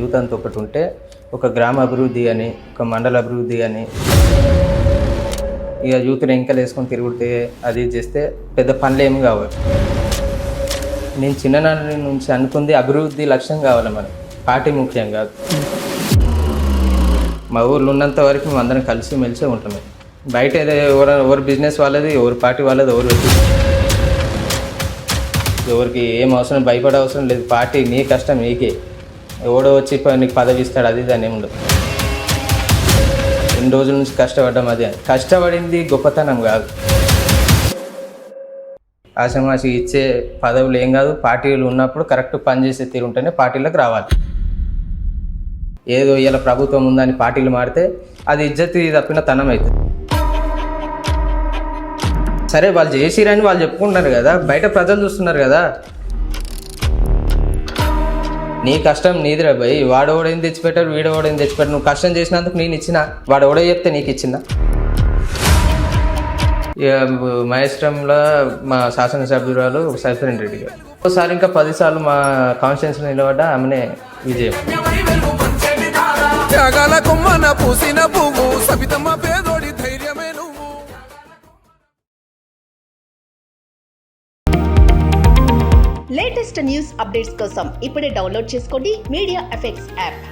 Youth అంత ఒకటి ఉంటే ఒక గ్రామ అభివృద్ధి అని ఒక మండల అభివృద్ధి అని. ఇక యూత్ని ఎంకలు వేసుకొని తిరుగుతే అది ఇది చేస్తే పెద్ద పనులు ఏమి కావాలి నేను చిన్ననాటి నుంచి అనుకుంది అభివృద్ధి లక్ష్యం కావాలి మనకి పార్టీ ముఖ్యం కాదు. మా ఊర్లో ఉన్నంత వరకు మేము అందరం కలిసి మెలిసే ఉంటాం. బయట ఏదో ఎవరు ఎవరు బిజినెస్ వాళ్ళది ఎవరి పార్టీ వాళ్ళది ఎవరు ఎవరికి ఏం అవసరం భయపడే అవసరం లేదు. పార్టీ నీ కష్టం నీకే ఎవడో వచ్చి నీకు పదవి ఇస్తాడు అది దాని ఏమి ఉండదు. ఎన్ని రోజుల నుంచి కష్టపడ్డం అదే. కష్టపడింది గొప్పతనం కాదు. ఆశమాసి ఇచ్చే పదవులు ఏం కాదు పార్టీలు ఉన్నప్పుడు కరెక్ట్ పనిచేసే తీరు ఉంటేనే పార్టీలకు రావాలి. ఏదో ఇలా ప్రభుత్వం ఉందని పార్టీలు మారితే అది ఇజ్జతి తప్పిన తనం అవుతుంది. సరే వాళ్ళు చేసిరని వాళ్ళు చెప్పుకుంటున్నారు కదా బయట ప్రజలు చూస్తున్నారు కదా. నీ కష్టం నీదిరా భయ్. వాడు ఓడేం తెచ్చిపెట్టాడు వీడు ఓడేం తెచ్చిపెట్టాడు. నువ్వు కష్టం చేసినందుకు నేను ఇచ్చిన. వాడు ఓడే చెప్తే నీకు ఇచ్చిన మహేశ్వరంలో మా శాసనసభ్యురాలు సైఫరెన్ రెడ్డి గారు. ఒకసారి ఇంకా పదిసార్లు మా కాన్స్టిట్యూన్సీలో నిలబడ్డ ఆమెనే విజయం. పూసిన పువ్వు సబితమ్మ లేటెస్ట్ న్యూస్ అప్డేట్స్ కోసం ఇప్పుడే డౌన్లోడ్ చేసుకోండి మీడియా ఎఫెక్ట్స్ యాప్.